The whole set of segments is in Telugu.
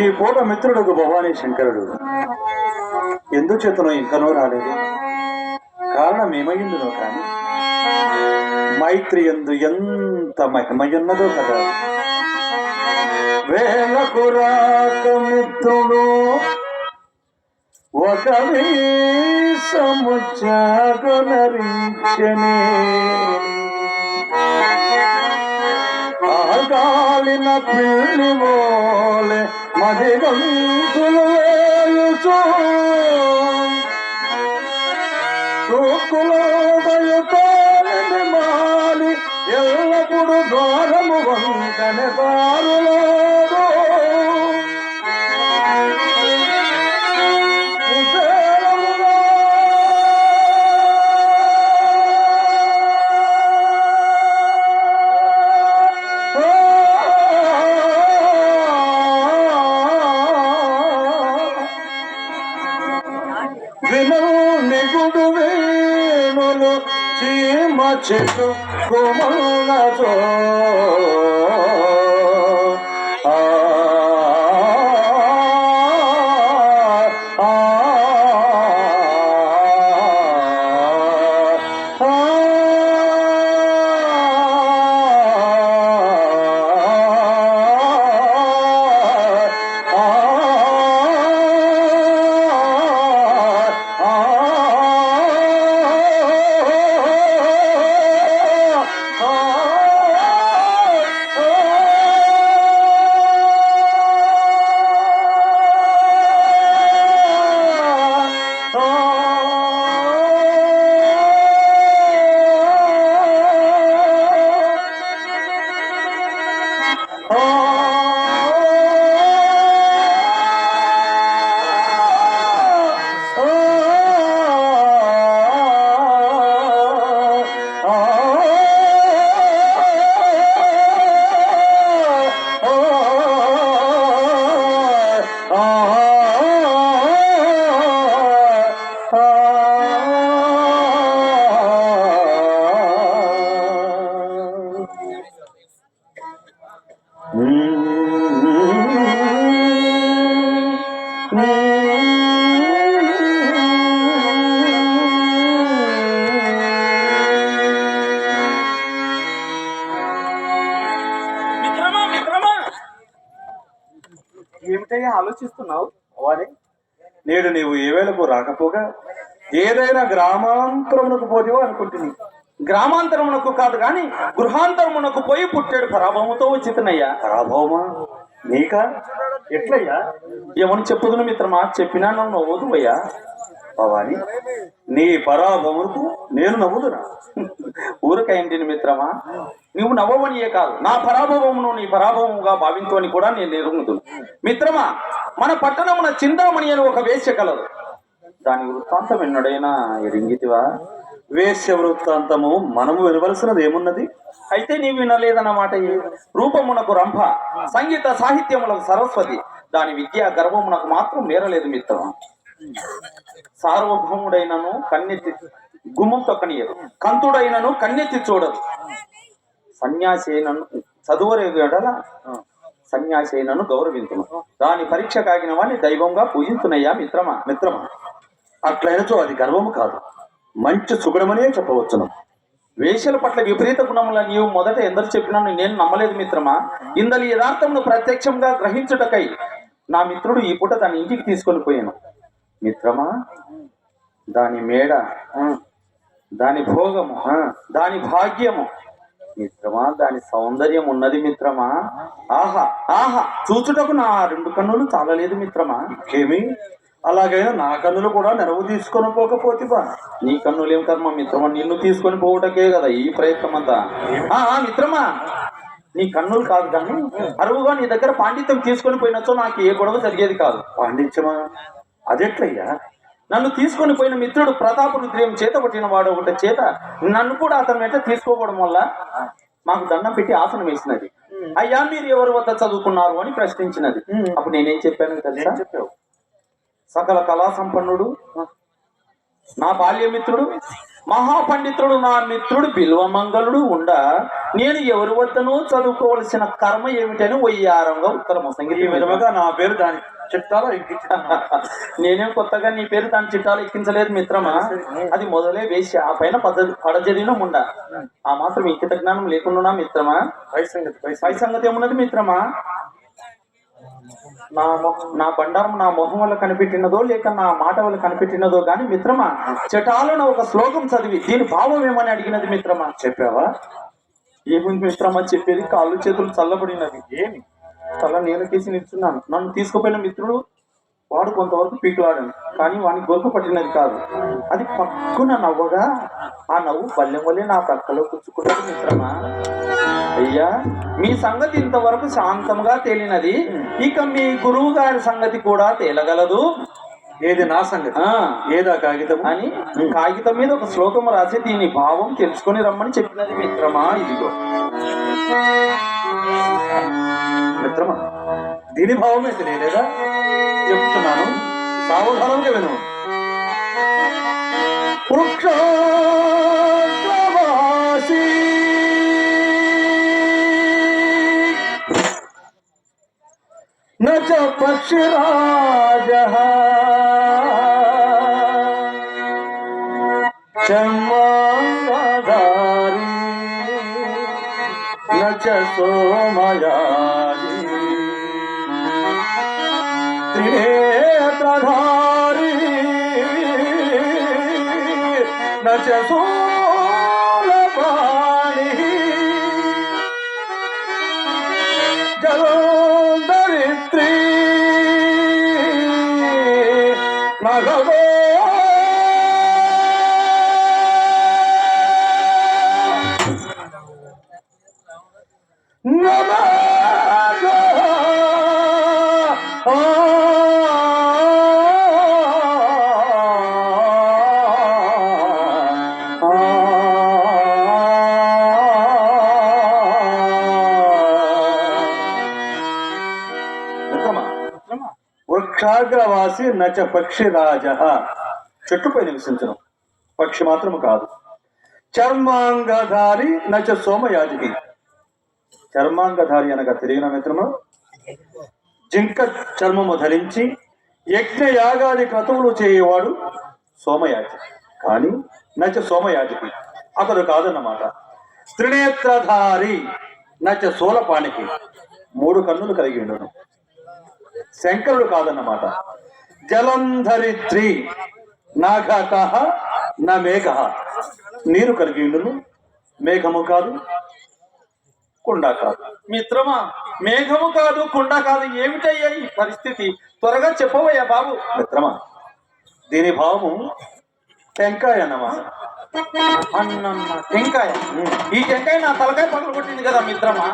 ఈ పూట మిత్రుడు భవానీ శంకరుడు. ఎందుచేతనో ఇంకనో రాలేదు. కారణం ఏమైందునో కానీ మైత్రి ఎందు ఎంత మహిమయున్నదో కదా. వేలకు రాకమిత్రుడు ఒక సముచాగనరించనే ఆగాలిన పిల్లి మోలే మది వేలుచు వేయుచు మాలి ఎల్లప్పుడు ద్వారము వంకనే దారులో చెట్టు కొమలతో మిత్రమా ఏమిటయ్యా ఆలోచిస్తున్నావు? వాడే నేడు నీవు ఏ వేళకు రాకపోగా ఏదైనా గ్రామాంతరమునకు పోదేవో అనుకుంటుంది గ్రామాంతరమునకు కాదు గాని గృహాంతరమునకు పోయి పుట్టాడు పరాభవముతో వచ్చితనయ్యా పరాభవమా? నీకా? ఎట్లయ్యా? ఏమని చెప్పుదును మిత్రమా? చెప్పినా నన్ను నవ్వదు అయ్యా భవాని నీ పరాభవముకు నేను నవ్వుదునా? ఊరకైంటిని మిత్రమా? నువ్వు నవ్వవనియే కాదు. నా పరాభవమును నీ పరాభవముగా భావించుకొని కూడా నేను ఎరుగుతును మిత్రమా మన పట్టణమున చింతామణి అని ఒక వేశ్య కలదు దాని వృత్తాంతం ఎన్నడైనా ఎరింగితివా? వేశ్య వృత్తాంతము మనము వినవలసినది ఏమున్నది? అయితే నీవు వినలేదన్నమాట రూపమునకు రంభ సంగీత సాహిత్యములకు సరస్వతి దాని విద్యా గర్వమునకు మాత్రం మేరలేదు మిత్రమా? సార్వభౌముడైనను కన్నెత్తి గుమ్మం తొక్కనియదు కంతుడైనను కన్నెత్తి చూడదు. సన్యాసి అయినను చదువురే వేడల సన్యాసి అయినను గౌరవింతును. దాని పరీక్ష కాగిన వాడిని దైవంగా పూజించునయ్యా మిత్రమా మిత్రమా. అట్లయినచో అది గర్వము కాదు. మంచి సుగుణమనే చెప్పవచ్చును. వేషల పట్ల విపరీత గుణముల నీవు మొదట ఎందరు చెప్పినాను నేను నమ్మలేదు మిత్రమా. ఇందలి యథార్థమును ప్రత్యక్షంగా గ్రహించుటకై నా మిత్రుడు ఈ పూట తన ఇంటికి తీసుకొని పోయాను. మిత్రమా? దాని మేడ దాని భోగము దాని భాగ్యము. మిత్రమా దాని సౌందర్యం ఉన్నది మిత్రమా? ఆహా ఆహా చూచుటకు నా రెండు కన్నులు చాలలేదు మిత్రమా? ఏమి అలాగైనా నా కన్నులు కూడా నెరవు తీసుకొని పోకపోతివా? నీ కన్నులేం కర్మ మిత్రమా? నిన్ను తీసుకొని పోవటకే కదా ఈ ప్రయత్నం అంతా మిత్రమా నీ కన్నులు కాదు కానీ అరువుగా నీ దగ్గర పాండిత్యం తీసుకొని పోయినచో నాకు ఏ గొడవ జరిగేది కాదు. పాండిత్యమా? అదెట్లయ్యా? నన్ను తీసుకొని పోయిన మిత్రుడు ప్రతాప రుద్రయం చేత పట్టిన వాడు ఒకటి చేత నన్ను కూడా అతని వెంట తీసుకోవడం వల్ల మాకు దండం పెట్టి ఆసనం వేసినది. అయ్యా మీరు ఎవరి వద్ద చదువుకున్నారు అని ప్రశ్నించినది. అప్పుడు నేనేం చెప్పాను ఏం తెలుసా? చెప్పావు? సకల కళా సంపన్నుడు నా బాల్యమిత్రుడు మహాపండితుడు నా మిత్రుడు బిల్వమంగళుడు ఉండ నేను ఎవరి వద్దనూ చదువుకోవలసిన కర్మ ఏమిటని వయ్యారంగా ఉత్తరం సంగీతం విధముగా నా పేరు దాని చెప్తారా ఇంకిచ్చిన నేనేం కొత్తగా నీ పేరు దాని చిట్టాలు ఎక్కించలేదు మిత్రమా? అది మొదలే వేసి ఆ పైన పద పడజరిన ముండ. ఆ మాత్రం ఇంకిత జ్ఞానం లేకుండా మిత్రమా? పై సంగతి పై పై సంగతి. ఏమున్నది మిత్రమా? నా మొహ నా బండారం నా మొహం వల్ల కనిపెట్టినదో లేక నా మాట వల్ల కనిపెట్టినదో గాని మిత్రమా? చటాలను ఒక శ్లోకం చదివి దీని భావం ఏమని అడిగినది మిత్రమా? చెప్పావా? ఏముంది మిత్రమా? చెప్పేది కాళ్ళు చేతులు చల్లబడినది ఏమి? తల నీళ్ళకేసి నిల్చున్నాను. నన్ను తీసుకుపోయిన మిత్రుడు వాడు కొంతవరకు పీకులాడాను కానీ వాడిని గొలుపు పట్టినది కాదు. అది పక్కున నవ్వగా ఆ నవ్వు పల్లెం వల్లే నా ప్రక్కలో కూర్చుకున్నది మిత్రమా? అయ్యా మీ సంగతి ఇంతవరకు శాంతంగా తేలినది. ఇక మీ గురువు గారి సంగతి కూడా తేలగలదు. ఏది నా సంగతి? ఏదా కాగితం అని కాగితం మీద ఒక శ్లోకం రాసి దీని భావం తెలుసుకొని రమ్మని చెప్పినది మిత్రమా? ఇదిగో. संक्रमण दीनी भाव में से ले लेगा। जब सुनानु सावधानम के बिनु। वृक्षवासी न च चम्मादारी न सोमया ధనుధనుధారి నచ వృక్షాగ్రవాసి నచ పక్షిరాజ. చెట్టుపై నివసించడం పక్షి మాత్రము కాదు. చర్మాంగధారి నచ సోమయాజికి. చర్మాంగధారి అనగా తిరిగిన మిత్రము? జింక చర్మము ధరించి యజ్ఞ యాగాది క్రతువులు చేయవాడు సోమయాజి. కానీ నచ సోమయాజికి. అతడు కాదన్నమాట. త్రినేత్రధారి నచ సోలపానికి మూడు కన్నులు కలిగి ఉండను. శంకరుడు కాదన్నమాట. జలంధరిత్రి నాఘక నా మేఘ. నీరు కలిగి ఉండును మేఘము కాదు కుండ కాదు. మిత్రమా మేఘము కాదు కుండ కాదు ఏమిటయ్యా ఈ పరిస్థితి? త్వరగా చెప్పవయ్యా బాబు. మిత్రమా దీని భావము టెంకాయ అన్నమాట. అన్నమ్మ టెంకాయ. ఈ టెంకాయ నా తలకాయ పగలు కొట్టింది కదా మిత్రమా?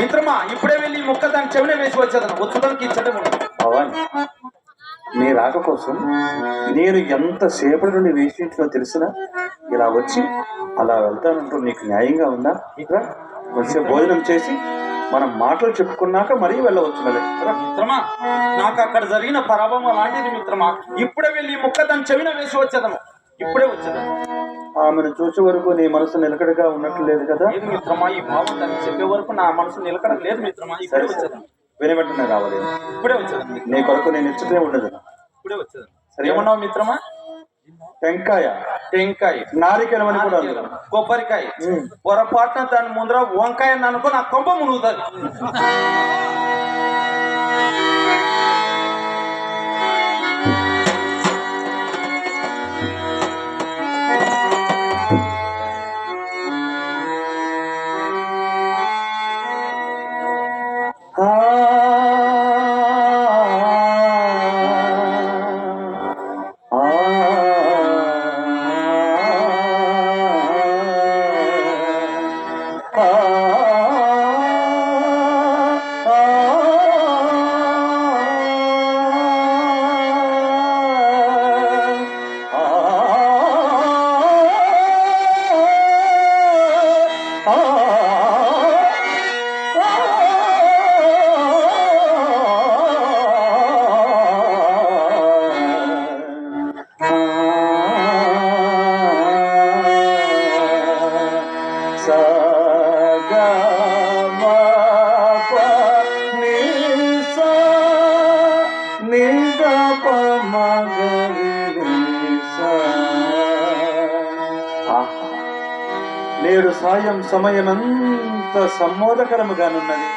మిత్రమా ఇప్పుడే వెళ్ళి ఈ ముక్క దాని చెవిన వేసి వచ్చేదను వచ్చుదానికి ఇచ్చడం నీ రాక కోసం నేను ఎంత సేపటి నుండి వేసింటినో తెలిసిన? ఇలా వచ్చి అలా వెళ్తానంటూ నీకు న్యాయంగా ఉందా? ఇక్కడ వచ్చే భోజనం చేసి మనం మాటలు చెప్పుకున్నాక మరీ వెళ్ళవచ్చు. మిత్రమా నాకు అక్కడ జరిగిన పరాభవం అలాంటిది మిత్రమా. ఇప్పుడే వెళ్ళి ముక్క దాని చెవిన వేసి వచ్చేదను ఇప్పుడే వచ్చేదను ఆమెను చూసే వరకు నీ మనసు నిలకడగా ఉన్నట్లు లేదు కదా? లేదు మిత్రమా ఈ భావం చెప్పే వరకు నా మనసు నిలకడ లేదు మిత్రమా ఇప్పుడే సరే సరే. వచ్చేదను విని వెంటనే రావాలి. ఇప్పుడే వచ్చేదను నీ కొరకు నేను ఇచ్చటే ఉండదు. ఇప్పుడే వచ్చేదను సరే. ఏమన్నావు మిత్రమా? టెంకాయ. టెంకాయ. నారికెలం అని కూడా కొబ్బరికాయ. పొరపాటున దాని ముందర వంకాయ అని అనుకో నా కొంప మునుగుతుంది. నేడు సాయం సమయమంత సమ్మోదకరముగానున్నది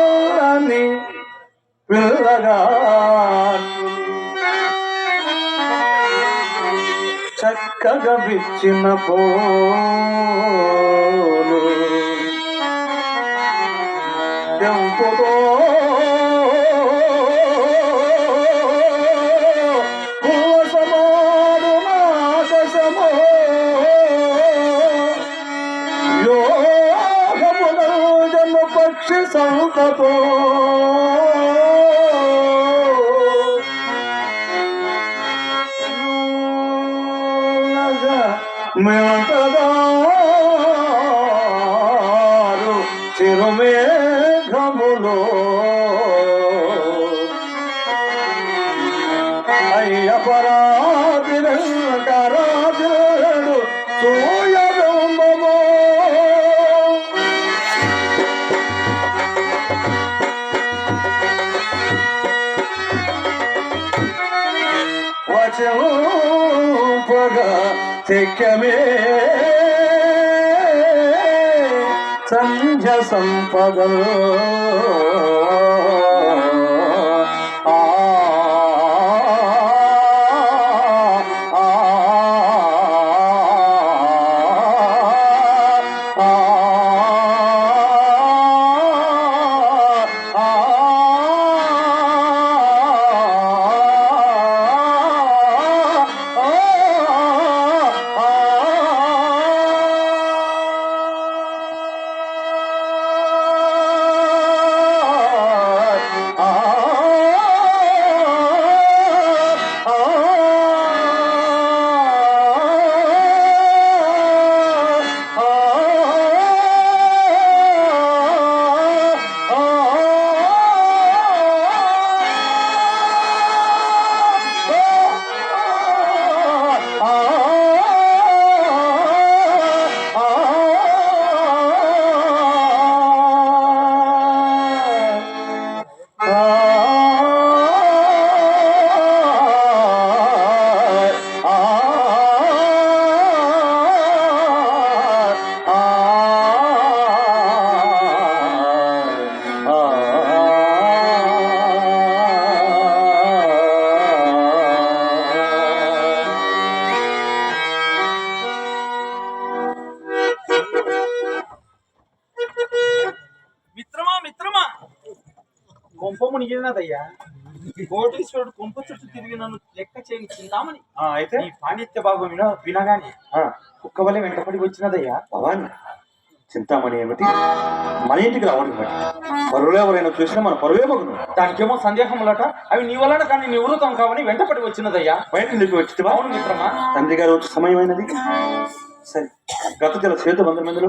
చల్లని పిల్లగా. చక్కగా విచ్చిన పోలు my తెక్కమే సంధ్య సంపదో. కొంప మునిగినదయ్యా. కోటేశ్వరుడు కొంప చుట్టూ తిరిగి నన్ను లెక్క చేయని చిందామని ఆ, అయితే? ఈ పాండిత్య భాగం విన వినగానే ఆ, కుక్క వల్ల వెంటపడి వచ్చినదయ్యా. భవాన్ చింతామణి ఏమిటి? మన ఇంటికి రావడం బట్టి పరువులు ఎవరైనా చూసినా మన పరువే మగును. దానికేమో సందేహములట. అవి నీ వలన కానీ నివృతం కావని వెంటపడి వచ్చినదయ్యా. బయట నీకు వచ్చివా అవును మిత్రమా. తండ్రి గారు వచ్చే సమయమైనది. సరే గత జల చేతు బంధు మందులు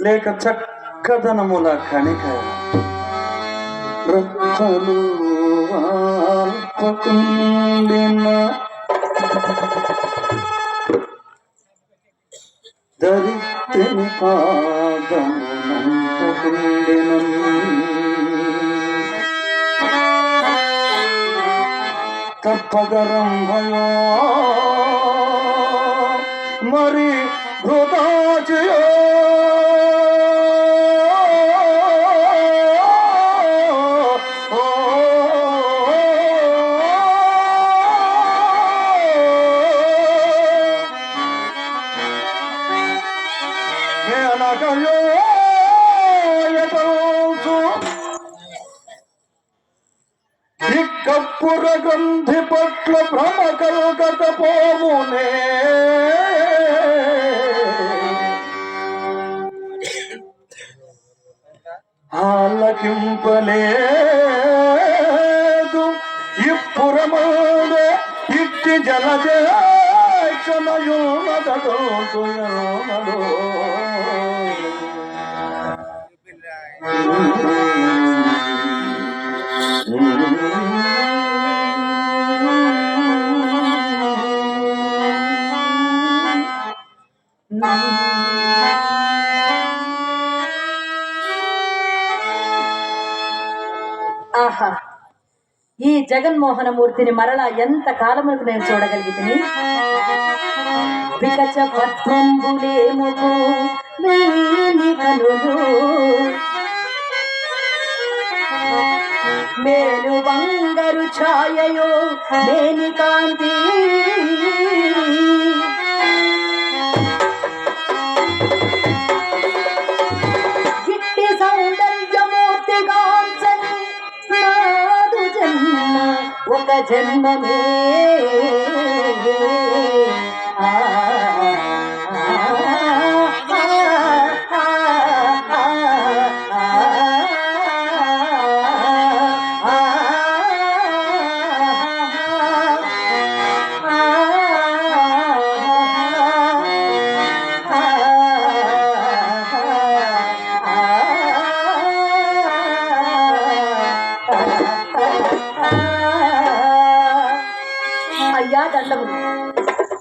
లేక చక్కదనముల కణిక రత్తలు అల్పకుండిన దరిద్రని పాదమునంతకుండిన తప్పగరం భయో మరి వృతాచయో పోవునే ఆలకింపలేదు. ఇప్పురమాద ఇట్టి జలజలయు మదడో సుయో మడో జగన్మోహనమూర్తిని జగన్మోహన మూర్తిని మరలా ఎంత కాలములకు నేను చూడగలిగితిని వికచ పద్మంబులేముకు మేలు బంగారు ఛాయయో మేని కాంతి జన్మమే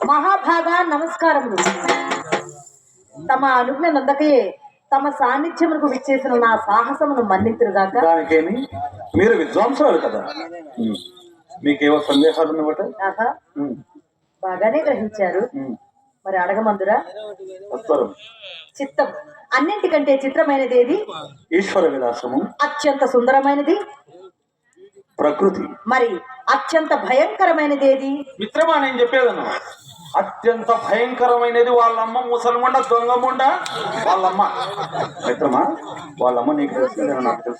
మహాభాగా నమస్కారములు. తమ అనుజ్ఞ నందకయే తమ సాన్నిధ్యమునకు విచ్చేసిన నా సాహసమును మన్నితురుగాక దానికేమి? మీరు విద్వాంసురాలు కదా. మీకేవో సందేహాలు ఉన్నమాట ఆహా, బాగానే గ్రహించారు. మరి అడగమందురా? ఉత్తరం. చిత్తం. అన్నింటికంటే చిత్రమైనది ఏది ఈశ్వర విలాసము. అత్యంత సుందరమైనది? ప్రకృతి. మరి అత్యంత భయంకరమైనది ఏది మిత్రమా నేను చెప్పేదను అత్యంత భయంకరమైనది వాళ్ళమ్మ ముసలిమండ దొంగముండ వాళ్ళమ్మ. మిత్రమా వాళ్ళమ్మ నీకు తెలిసిందేనా నాకు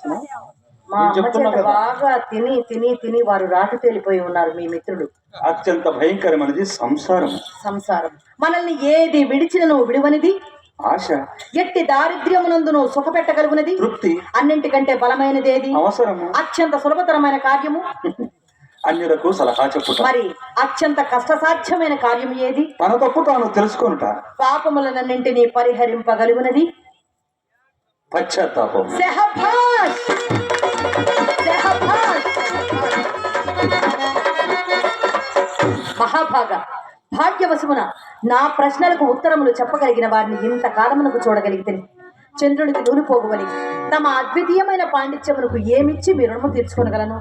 మా అమ్మ కదా. బాగా తిని తిని తిని వారు రాటు తేలిపోయి ఉన్నారు మీ మిత్రుడు అత్యంత భయంకరమైనది సంసారం. సంసారం. మనల్ని ఏది విడిచినను విడువనిది. ఆశ. ఎట్టి దారిద్ర్యమునందును సుఖపెట్టగలుగునది. తృప్తి. అన్నింటికంటే బలమైనది ఏది అవసరము. అత్యంత సులభతరమైన కార్యము. అన్యులకు సలహా చెప్పుట. మరి అత్యంత కష్టసాధ్యమైన కార్యము ఏది? తన తప్పు తాను తెలుసుకొనుట. పాపములనన్నింటినీ పరిహరింపగలుగునది. పశ్చాత్తాపం మహాభాగ. భాగ్యవశమున నా ప్రశ్నలకు ఉత్తరములు చెప్పగలిగిన వారిని ఇంత కాలమునకు చూడగలిగితే చంద్రునికి నూనె పోగువని. తమ అద్వితీయమైన పాండిత్యమునకు ఏమిచ్చి మీ రుణము తీర్చుకొనగలను?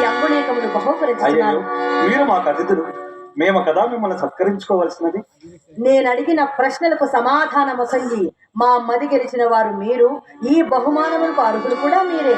ఈ అంగుళీకములు అయ్యో బహుకరించున్నాను మీరు మాకు అతిథులు. మేము కదా మిమ్మల్ని సత్కరించుకోవాల్సినది? నేను అడిగిన ప్రశ్నలకు సమాధానమొసంగి మా మది గెలిచిన వారు మీరు ఈ బహుమానములకు అర్హులు కూడా మీరే.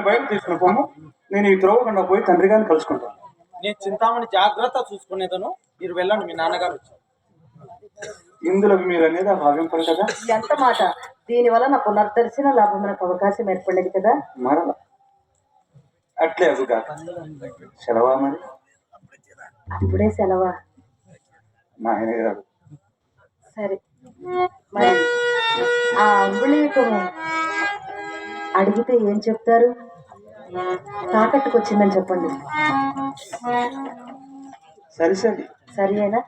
దాన్ని బయట తీసుకుని పోము. నేను ఈ త్రోవకుండా పోయి తండ్రి గారిని కలుసుకుంటాను. నేను చింతామణి జాగ్రత్త చూసుకునేదను. మీరు వెళ్ళండి మీ నాన్నగారు వచ్చారు. ఇందులో మీరు అనేది భావింపరు కదా? ఎంత మాట. దీనివల్ల నా పునర్దర్శన లాభమునకు అవకాశం ఏర్పడలేదు కదా? మరల. అట్లే అగుగా సెలవా మరి? అప్పుడే సెలవా? నాయన గారు. సరే. మరి ఆ అంగుళీకం అడిగితే ఏం చెప్తారు? తాకట్టుకు వచ్చిందని చెప్పండి. సరే సరే. సరియేనా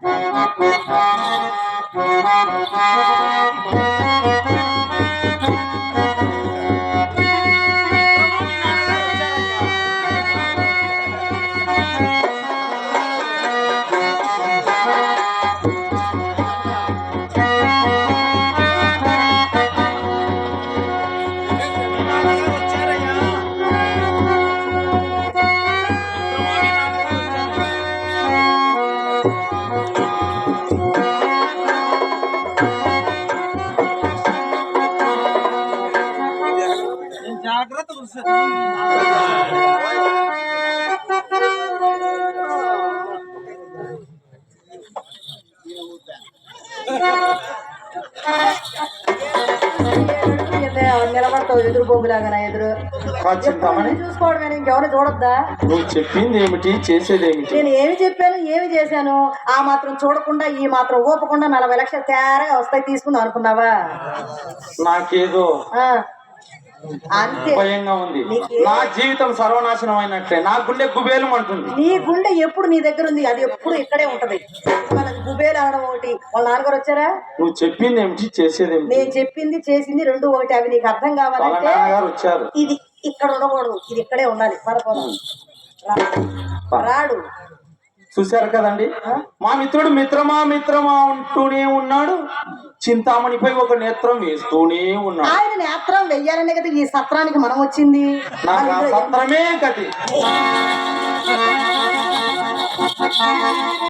ఎప్పుడు చూసుకోవడమే ఇంకెవరు చూడొద్దా? నువ్వు చెప్పింది ఏమిటి చేసేది ఏమిటి నేను ఏమి చెప్పాను ఏమి చేశాను? ఆ మాత్రం చూడకుండా ఈ మాత్రం ఊపకుండా నలభై లక్షలు తేరగా వస్తాయి తీసుకుందాం అనుకున్నావా? నాకేదో భయంగా ఉంది. నా జీవితం సర్వనాశనం అయినట్లే నా గుండె గుబేలు అంటుంది నీ గుండె ఎప్పుడు నీ దగ్గర ఉంది? అది ఎప్పుడు ఇక్కడే ఉంటది. గుబేలు అనడం ఒకటి. వాళ్ళ నాన్నగారు వచ్చారా? నువ్వు చెప్పింది ఏమిటి చేసేది నేను చెప్పింది చేసింది రెండు ఒకటి. అవి నీకు అర్థం కావాలంటే వచ్చారు. ఇది ఇక్కడ ఉండకూడదు. ఇది ఇక్కడే ఉండాలి. పదపోదాం రాడు. చూశారు కదండి? మా మిత్రుడు మిత్రమా మిత్రమా అంటూనే ఉన్నాడు. చింతామణిపై ఒక నేత్రం వేస్తూనే ఉన్నాడు. ఆయన నేత్రం వెయ్యాలనే కదా ఈ సత్రానికి మనం వచ్చింది. నాకు ఆ సత్రమే గతి.